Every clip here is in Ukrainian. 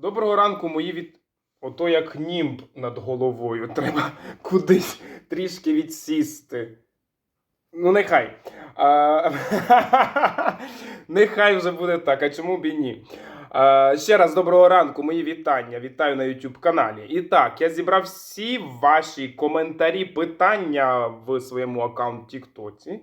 Доброго ранку, мої від. Ото як німб над головою. Треба кудись трішки відсісти. Ну, нехай. А... нехай вже буде так, а чому б і ні? А, ще раз доброго ранку, мої вітання. Вітаю на YouTube каналі. І так, я зібрав всі ваші коментарі, питання в своєму аккаунті TikTok.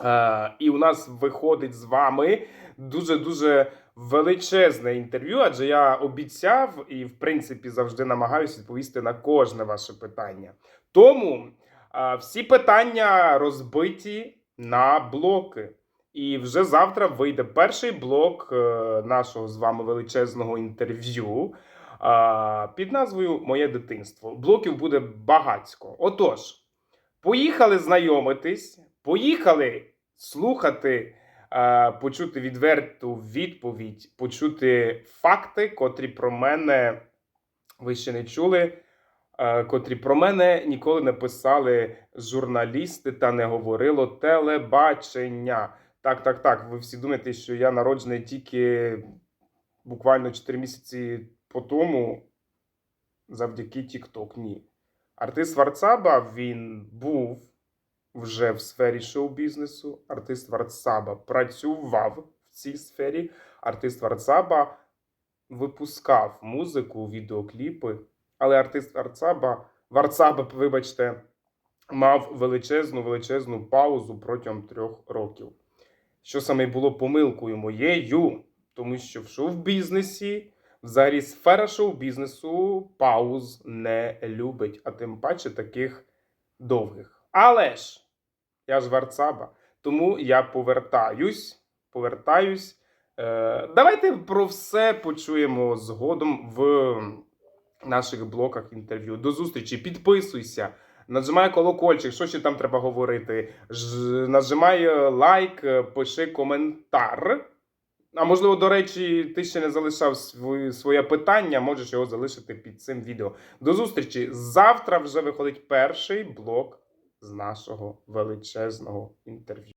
Е, і у нас виходить з вами дуже-дуже величезне інтерв'ю, адже я обіцяв і, в принципі, завжди намагаюся відповісти на кожне ваше питання. Тому е, всі питання розбиті на блоки. І вже завтра вийде перший блок е, нашого з вами величезного інтерв'ю під назвою Моє дитинство. Блоків буде багацько. Отож, поїхали знайомитись, поїхали слухати, почути відверту відповідь, почути факти, котрі про мене ви ще не чули. Котрі про мене ніколи не писали журналісти та не говорило телебачення. Так, так, так. Ви всі думаєте, що я народжений тільки буквально 4 місяці по тому завдяки TikTok. Ні. Артист Варцаба він був вже в сфері шоу-бізнесу. Артист Варцаба працював в цій сфері. Артист Варцаба випускав музику, відеокліпи. Але артист Варцаба, Варцаба, вибачте, мав величезну величезну паузу протягом трьох років. Що саме було помилкою моєю, тому що в шоу-бізнесі, взагалі сфера шоу-бізнесу пауз не любить, а тим паче таких довгих. Але ж я ж Варцаба, тому я повертаюсь. Повертаюсь. Е, давайте про все почуємо згодом в наших блоках інтерв'ю. До зустрічі. Підписуйся. Нажимай колокольчик, що ще там треба говорити. Ж, нажимай лайк, е, пиши коментар. А можливо, до речі, ти ще не залишав своє питання, можеш його залишити під цим відео. До зустрічі. Завтра вже виходить перший блок з нашого величезного інтерв'ю.